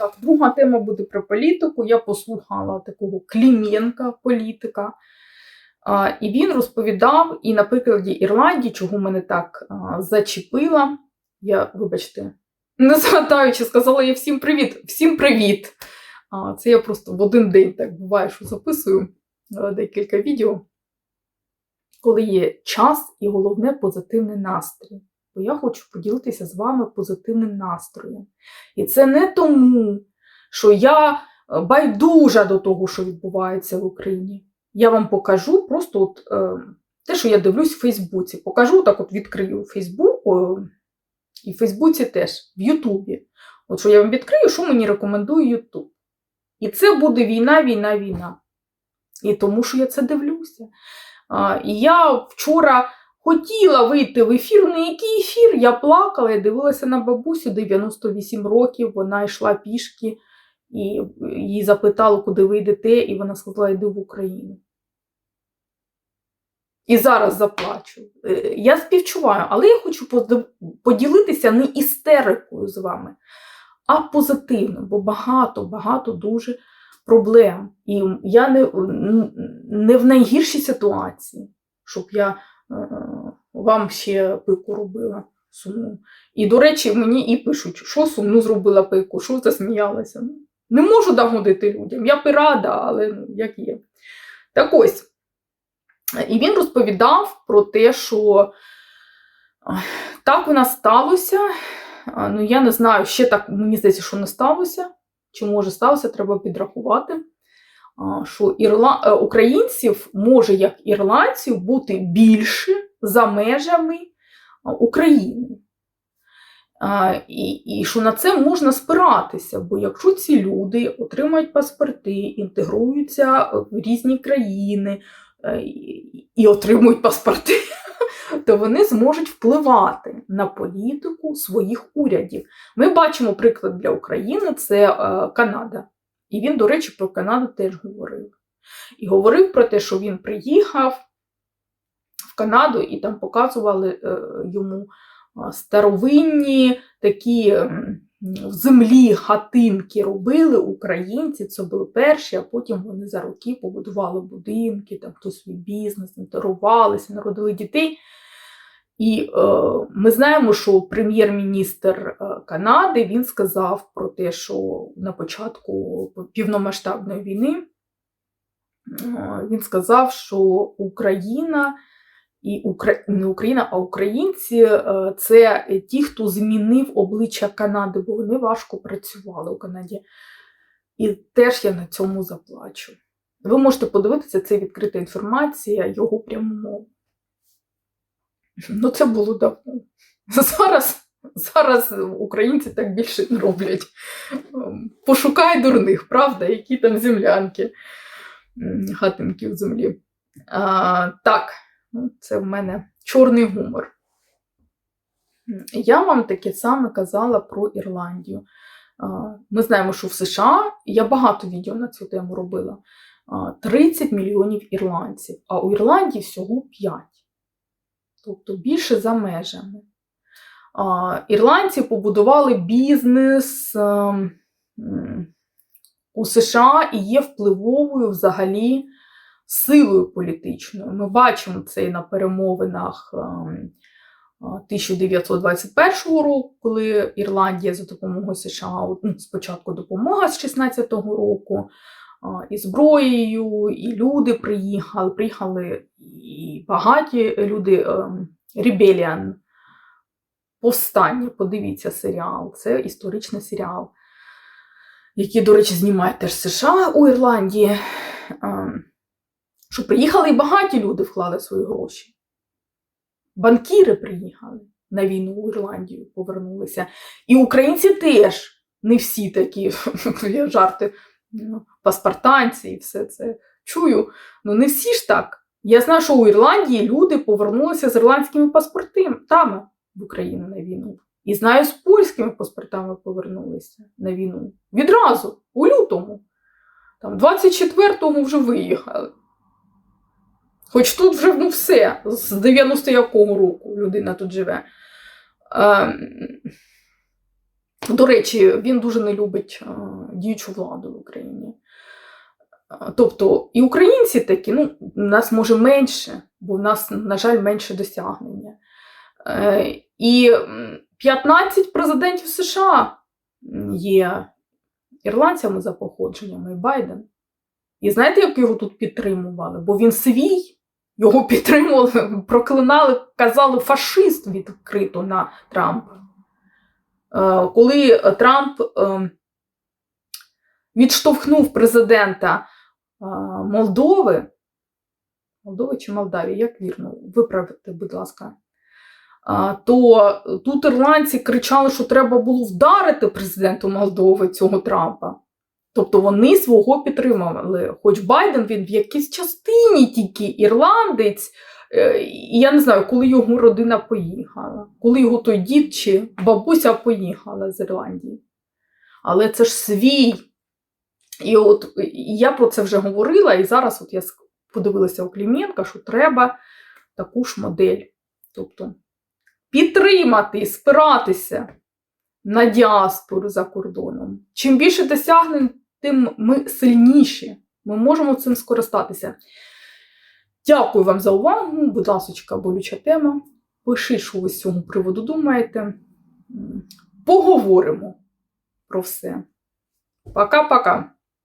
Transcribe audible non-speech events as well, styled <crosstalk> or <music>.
Так, друга тема буде про політику. Я послухала такого Кліменка, політика. А, і він розповідав, і на прикладі Ірландії, чого мене так а, зачепила. Я, вибачте, не згадаю, сказала я всім привіт. Всім привіт! А, це я просто в один день так буває, що записую декілька відео, коли є час і головне позитивний настрій. Бо я хочу поділитися з вами позитивним настроєм. І це не тому, що я е, байдужа до того, що відбувається в Україні. Я вам покажу просто от, е, те, що я дивлюсь в Фейсбуці. Покажу, так от відкрию Фейсбук, о, і в Фейсбуці теж, в Ютубі. От що я вам відкрию, що мені рекомендує Ютуб. І це буде війна, війна, війна. І тому, що я це дивлюся. І я вчора хотіла вийти в ефір. На який ефір? Я плакала, я дивилася на бабусю 98 років, вона йшла пішки, і її запитали, куди ви йдете, і вона сказала, йди в Україну. І зараз заплачу. Е, Я співчуваю, але я хочу поділитися не істерикою з вами, а позитивно, бо багато, багато дуже проблем. І я не, не в найгіршій ситуації, щоб я е, вам ще пику робила сумну. І, до речі, мені і пишуть, що сумну зробила пику, що засміялася. Ну, Не можу догодити людям. Я б і рада, але ну, як є. Так ось. І він розповідав про те, що так у нас сталося. Ну, я не знаю, ще так, мені здається, що не сталося. Чи може сталося, треба підрахувати. Що ірла... е, українців може, як ірландців, бути більше за межами України. І, і що на це можна спиратися, бо якщо ці люди отримають паспорти, інтегруються в різні країни е, і, отримують паспорти, <laughs> то вони зможуть впливати на політику своїх урядів. Ми бачимо приклад для України це е, Канада. І він, до речі, про Канаду теж говорив. І говорив про те, що він приїхав в Канаду і там показували е, йому старовинні такі в землі хатинки робили українці. Це були перші, а потім вони за роки побудували будинки, там хтось свій бізнес, інтегрувалися, народили дітей. І е, ми знаємо, що прем'єр-міністр е, Канади він сказав про те, що на початку півномасштабної війни е, він сказав, що Україна і Укра... не Україна, а українці е, це ті, хто змінив обличчя Канади, бо вони важко працювали у Канаді. І теж я на цьому заплачу. Ви можете подивитися, це відкрита інформація, його пряму мову. Ну, це було давно. Зараз, зараз українці так більше не роблять. Ем, Пошукай дурних, правда, які там землянки, хатинки в землі. А, так, ну, це в мене чорний гумор. Я вам таке саме казала про Ірландію. Ми знаємо, що в США я багато відео на цю тему робила. 30 мільйонів ірландців, а у Ірландії всього 5 тобто більше за межами. Ірландці побудували бізнес ем, у США і є впливовою взагалі силою політичною. Ми бачимо це і на перемовинах ем, 1921 року, коли Ірландія за допомогою США ну, спочатку допомога з 16-го року. І зброєю, і люди приїхали, приїхали багаті люди. ем, Rebellion. Повстання, подивіться серіал. Це історичний серіал, який, до речі, знімає теж США у Ірландії. Ем, Що приїхали і багаті люди вклали свої гроші. Банкіри приїхали на війну у Ірландію, повернулися. І українці теж не всі такі <laughs> жарти, ну, паспортанці і все це чую. Ну не всі ж так. Я знаю, що у Ірландії люди повернулися з ірландськими паспортами в Україну на війну. І знаю, з польськими паспортами повернулися на війну. Відразу, у лютому. Там 24-му вже виїхали. Хоч тут вже ну, все, з 90 якого року людина тут живе. Ем, До речі, він дуже не любить е, діючу владу в Україні. Тобто і українці такі, ну, нас може менше, бо в нас, на жаль, менше досягнення. Е, І 15 президентів США є ірландцями за походженням, і Байден. І знаєте, як його тут підтримували? Бо він свій, його <laughs> підтримували, проклинали, казали фашист відкрито на Трампа. Е, Коли Трамп е, відштовхнув президента Молдови, Молдови чи Молдавії, як вірно, виправте, будь ласка. То тут ірландці кричали, що треба було вдарити президенту Молдови цього Трампа. Тобто вони свого підтримували. Хоч Байден він в якійсь частині тільки ірландець, е, і я не знаю, коли його родина поїхала, коли його той дід чи бабуся поїхала з Ірландії. Але це ж свій. І от я про це вже говорила, і зараз от я подивилася у Кліменка, що треба таку ж модель. Тобто підтримати спиратися на діаспору за кордоном. Чим більше досягнень, тим ми сильніші. Ми можемо цим скористатися. Дякую вам за увагу. Будь ласка, болюча тема. Пишіть, що ви з цього приводу думаєте. Поговоримо про все. Пока-пока.